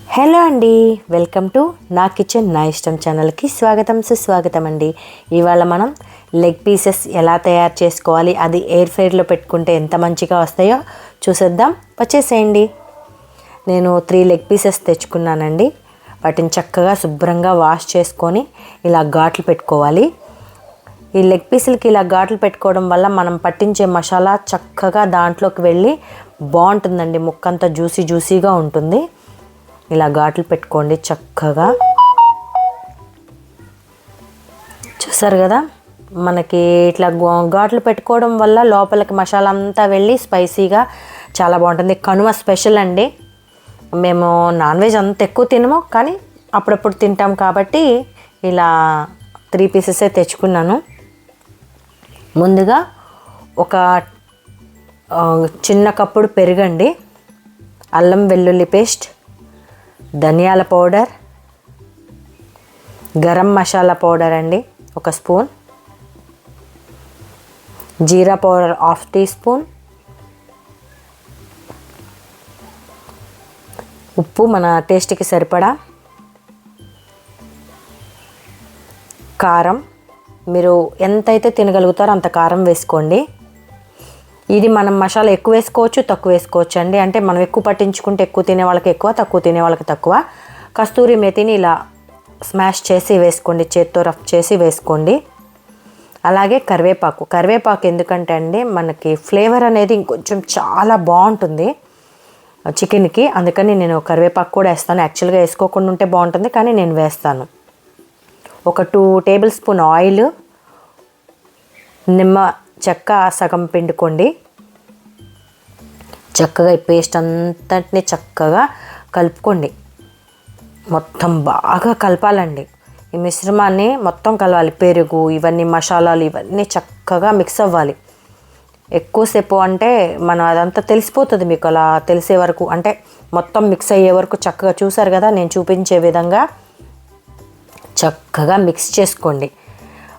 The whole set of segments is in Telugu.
హలో అండి వెల్కమ్ టు నా కిచెన్ నా ఇష్టం ఛానల్కి స్వాగతం సుస్వాగతం అండి. ఇవాళ మనం లెగ్ పీసెస్ ఎలా తయారు చేసుకోవాలి అది ఎయిర్ ఫ్రైర్లో పెట్టుకుంటే ఎంత మంచిగా వస్తాయో చూసేద్దాం. వచ్చేసేయండి. నేను త్రీ లెగ్ పీసెస్ తెచ్చుకున్నానండి. వాటిని చక్కగా శుభ్రంగా వాష్ చేసుకొని ఇలా ఘాట్లు పెట్టుకోవాలి. ఈ లెగ్ పీసులకి ఇలా ఘాట్లు పెట్టుకోవడం వల్ల మనం పట్టించే మసాలా చక్కగా దాంట్లోకి వెళ్ళి బాగుంటుందండి. ముక్కంతా జ్యూసీ జ్యూసీగా ఉంటుంది. ఇలా ఘాట్లు పెట్టుకోండి చక్కగా. చూసారు కదా? మనకి ఇట్లా ఘాట్లు పెట్టుకోవడం వల్ల లోపలికి మసాలా అంతా వెళ్ళి స్పైసీగా చాలా బాగుంటుంది. కనుమ స్పెషల్ అండి. మేము నాన్ వెజ్ అంత ఎక్కువ తినము కానీ అప్పుడప్పుడు తింటాం కాబట్టి ఇలా త్రీ పీసెసే తెచ్చుకున్నాను. ముందుగా ఒక చిన్న కప్పుడు పెరుగండి. అల్లం వెల్లుల్లి పేస్ట్ ధనియాల పౌడర్ గరం మసాలా పౌడర్ అండి ఒక స్పూన్. జీరా పౌడర్ హాఫ్ టీ స్పూన్. ఉప్పు మన టేస్ట్కి సరిపడా. కారం మీరు ఎంతైతే తినగలుగుతారో అంత కారం వేసుకోండి. ఇది మనం మసాలా ఎక్కువ వేసుకోవచ్చు తక్కువ వేసుకోవచ్చు అండి అంటే మనం ఎక్కువ పట్టించుకుంటే ఎక్కువ తినే వాళ్ళకి ఎక్కువ తక్కువ తినే వాళ్ళకి తక్కువ. కస్తూరి మెతిని ఇలా స్మాష్ చేసి వేసుకోండి చేత్తో రఫ్ చేసి వేసుకోండి. అలాగే కరివేపాకు. కరివేపాకు ఎందుకంటే అండి మనకి ఫ్లేవర్ అనేది ఇంకొంచెం చాలా బాగుంటుంది చికెన్కి. అందుకని నేను కరివేపాకు కూడా వేస్తాను. యాక్చువల్గా వేసుకోకుండా ఉంటే బాగుంటుంది కానీ నేను వేస్తాను. ఒక టూ టేబుల్ స్పూన్ ఆయిల్ నిమ్మ చెక్క సగం పిండుకోండి. చక్కగా ఈ పేస్ట్ అంతటిని చక్కగా కలుపుకోండి. మొత్తం బాగా కలపాలండి. ఈ మిశ్రమాన్ని మొత్తం కలవాలి. పెరుగు ఇవన్నీ మసాలాలు ఇవన్నీ చక్కగా మిక్స్ అవ్వాలి. ఎక్కువసేపు అంటే మనం అదంతా తెలిసిపోతుంది మీకు. అలా తెలిసే వరకు అంటే మొత్తం మిక్స్ అయ్యే వరకు చక్కగా చూసారు కదా నేను చూపించే విధంగా చక్కగా మిక్స్ చేసుకోండి.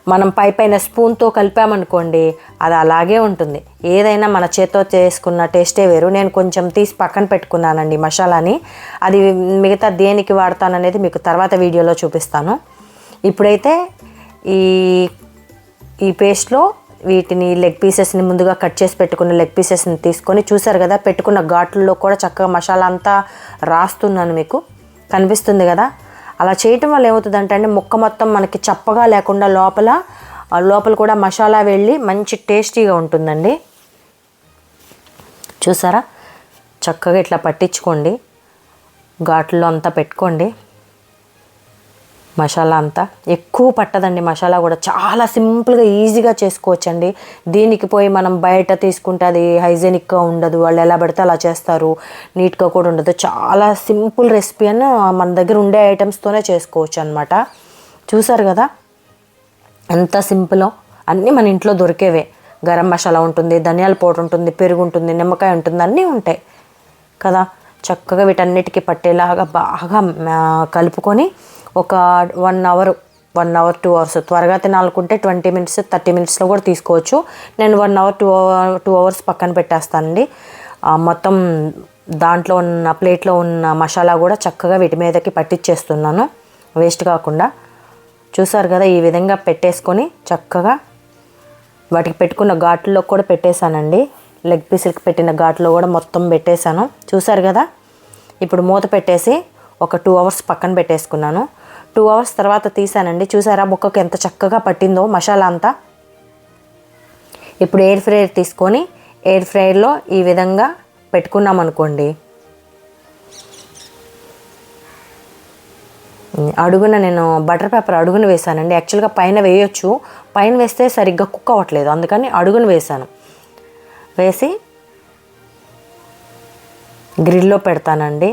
మనం పై పైన స్పూన్తో కలిపామనుకోండి అది అలాగే ఉంటుంది. ఏదైనా మన చేత్తో చేసుకున్న టేస్టే వేరు. నేను కొంచెం తీసి పక్కన పెట్టుకున్నానండి మసాలాని. అది మిగతా దేనికి వాడతాననేది మీకు తర్వాత వీడియోలో చూపిస్తాను. ఇప్పుడైతే ఈ ఈ పేస్ట్లో వీటిని లెగ్ పీసెస్ని ముందుగా కట్ చేసి పెట్టుకున్న లెగ్ పీసెస్ని తీసుకొని చూసారు కదా పెట్టుకున్న ఘాట్లలో కూడా చక్కగా మసాలా అంతా రాస్తున్నాను మీకు. కనిపిస్తుంది కదా? అలా చేయటం వల్ల ఏమవుతుందంటే అండి ముక్క మొత్తం మనకి చప్పగా లేకుండా లోపల ఆ లోపల కూడా మసాలా వెళ్ళి మంచి టేస్టీగా ఉంటుందండి. చూసారా? చక్కగా ఇట్లా పట్టించుకోండి. ఘాట్లో అంతా పెట్టుకోండి. మసాలా అంతా. ఎక్కువ పట్టదండి మసాలా కూడా. చాలా సింపుల్గా ఈజీగా చేసుకోవచ్చండి. దీనికి పోయి మనం బయట తీసుకుంటే అది హైజెనిక్గా ఉండదు. వాళ్ళు ఎలా పడితే అలా చేస్తారు. నీట్గా కూడా ఉండదు. చాలా సింపుల్ రెసిపీ అని మన దగ్గర ఉండే ఐటమ్స్తోనే చేసుకోవచ్చు అనమాట చూసారు కదా? ఎంత సింపులో. అన్నీ మన ఇంట్లో దొరికేవే. గరం మసాలా ఉంటుంది ధనియాల పౌడర్ ఉంటుంది పెరుగు ఉంటుంది నిమ్మకాయ ఉంటుంది అన్నీ ఉంటాయి. కదా? చక్కగా వీటన్నిటికీ పట్టేలాగా బాగా కలుపుకొని ఒక one hour one hour two hours త్వరగా తినాలనుకుంటే ట్వంటీ మినిట్స్ థర్టీ మినిట్స్లో కూడా తీసుకోవచ్చు. నేను one hour two hour two hours పక్కన పెట్టేస్తానండి. మొత్తం దాంట్లో ఉన్న ప్లేట్లో ఉన్న మసాలా కూడా చక్కగా వీటి మీదకి పట్టించేస్తున్నాను వేస్ట్ కాకుండా. చూసారు కదా ఈ విధంగా పెట్టేసుకొని చక్కగా వాటికి పెట్టుకున్న ఘాట్లో కూడా పెట్టేశానండి. లెగ్ పీసులకి పెట్టిన ఘాట్లో కూడా మొత్తం పెట్టేశాను. చూసారు కదా? ఇప్పుడు మూత పెట్టేసి ఒక టూ అవర్స్ పక్కన పెట్టేసుకున్నాను. టూ అవర్స్ తర్వాత తీసానండి చూసారా బొక్కకు ఎంత చక్కగా పట్టిందో మసాలా అంతా. ఇప్పుడు ఎయిర్ ఫ్రైయర్ తీసుకొని ఎయిర్ ఫ్రైయర్లో ఈ విధంగా పెట్టుకున్నాం అనుకోండి. అడుగున నేను బటర్ పేపర్ అడుగున వేసానండి యాక్చువల్గా పైన వేయొచ్చు. పైన వేస్తే సరిగ్గా కుక్ అవ్వట్లేదు. అందుకని అడుగున వేసాను వేసి గ్రిల్లో పెడతానండి.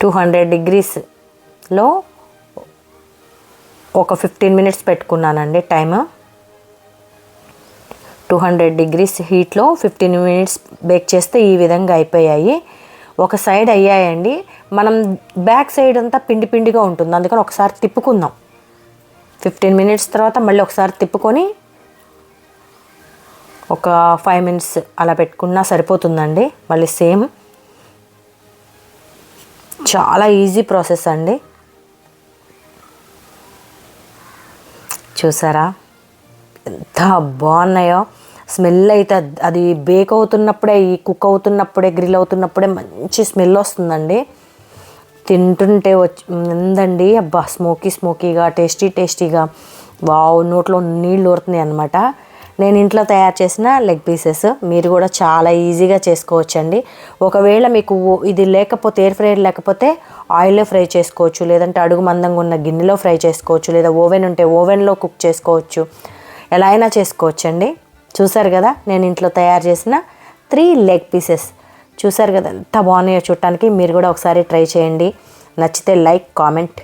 టూ హండ్రెడ్ డిగ్రీస్ లో ఒక ఫిఫ్టీన్ మినిట్స్ పెట్టుకున్నానండి టైమ్ టూ హండ్రెడ్ డిగ్రీస్ హీట్లో ఫిఫ్టీన్ మినిట్స్ బేక్ చేస్తే ఈ విధంగా అయిపోయాయి. ఒక సైడ్ అయ్యాయండి. మనం బ్యాక్ సైడ్ అంతా పిండి పిండిగా ఉంటుంది. అందుకని ఒకసారి తిప్పుకుందాం. ఫిఫ్టీన్ మినిట్స్ తర్వాత మళ్ళీ ఒకసారి తిప్పుకొని ఒక ఫైవ్ మినిట్స్ అలా పెట్టుకున్నా సరిపోతుందండి. మళ్ళీ సేమ్ చాలా ఈజీ ప్రాసెస్ అండి. చూసారా? ఎంత బాగున్నాయో. స్మెల్ అయితే అది బేక్ అవుతున్నప్పుడే ఈ కుక్ అవుతున్నప్పుడే గ్రిల్ అవుతున్నప్పుడే మంచి స్మెల్ వస్తుందండి. తింటుంటే వచ్చి ఉందండి. అబ్బా స్మోకీ స్మోకీగా టేస్టీ టేస్టీగా. వావ్ నోట్లో నీళ్ళు ఊరుతున్నాయి అనమాట నేను ఇంట్లో తయారు చేసిన లెగ్ పీసెస్ మీరు కూడా చాలా ఈజీగా చేసుకోవచ్చండి. ఒకవేళ మీకు ఇది లేకపోతే ఎయిర్ ఫ్రైయర్ లేకపోతే ఆయిల్లో ఫ్రై చేసుకోవచ్చు లేదంటే అడుగు మందంగా ఉన్న గిన్నెలో ఫ్రై చేసుకోవచ్చు లేదా ఓవెన్ ఉంటే ఓవెన్లో కుక్ చేసుకోవచ్చు. ఎలా అయినా చేసుకోవచ్చండి. చూసారు కదా నేను ఇంట్లో తయారు చేసిన త్రీ లెగ్ పీసెస్ చూసారు కదా ఎంత బాగున్నాయో చూడటానికి మీరు కూడా ఒకసారి ట్రై చేయండి. నచ్చితే లైక్ కామెంట్